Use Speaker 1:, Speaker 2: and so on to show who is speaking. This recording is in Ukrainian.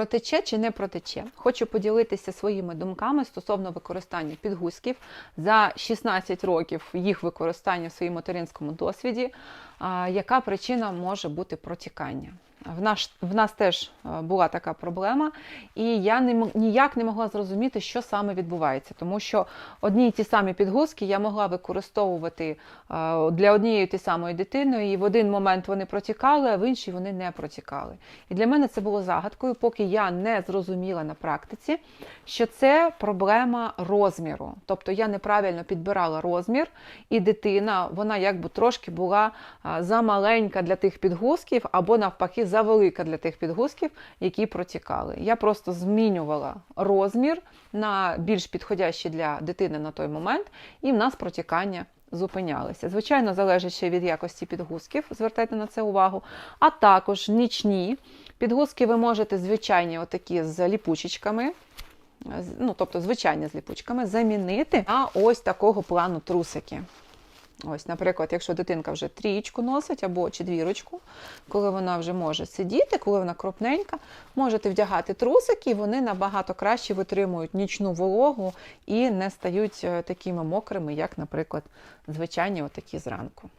Speaker 1: Протече чи не протече? Хочу поділитися своїми думками стосовно використання підгузків за 16 років їх використання в своїм материнському досвіді. Яка причина може бути протікання? В нас, в нас теж е, була така проблема, і я не, ніяк не могла зрозуміти, що саме відбувається, тому що одні й ті самі підгузки я могла використовувати е, для однієї ті самої дитини, і в один момент вони протікали, а в інший вони не протікали. І для мене це було загадкою, поки я не зрозуміла на практиці, що це проблема розміру. Тобто я неправильно підбирала розмір, і дитина, вона якби трошки була замаленька для тих підгузків, або навпаки, завелика для тих підгузків, які протікали. Я просто змінювала розмір на більш підходящий для дитини на той момент, і в нас протікання зупинялися. Звичайно, залежить ще від якості підгузків, звертайте на це увагу. А також нічні підгузки ви можете звичайні, отакі з ліпучечками, ну, тобто звичайні з ліпучками, замінити на ось такого плану трусики. Ось, наприклад, якщо дитинка вже трієчку носить або чи двірочку, коли вона вже може сидіти, коли вона крупненька, можете вдягати трусики, вони набагато краще витримують нічну вологу і не стають е, такими мокрими, як, наприклад, звичайні отакі зранку.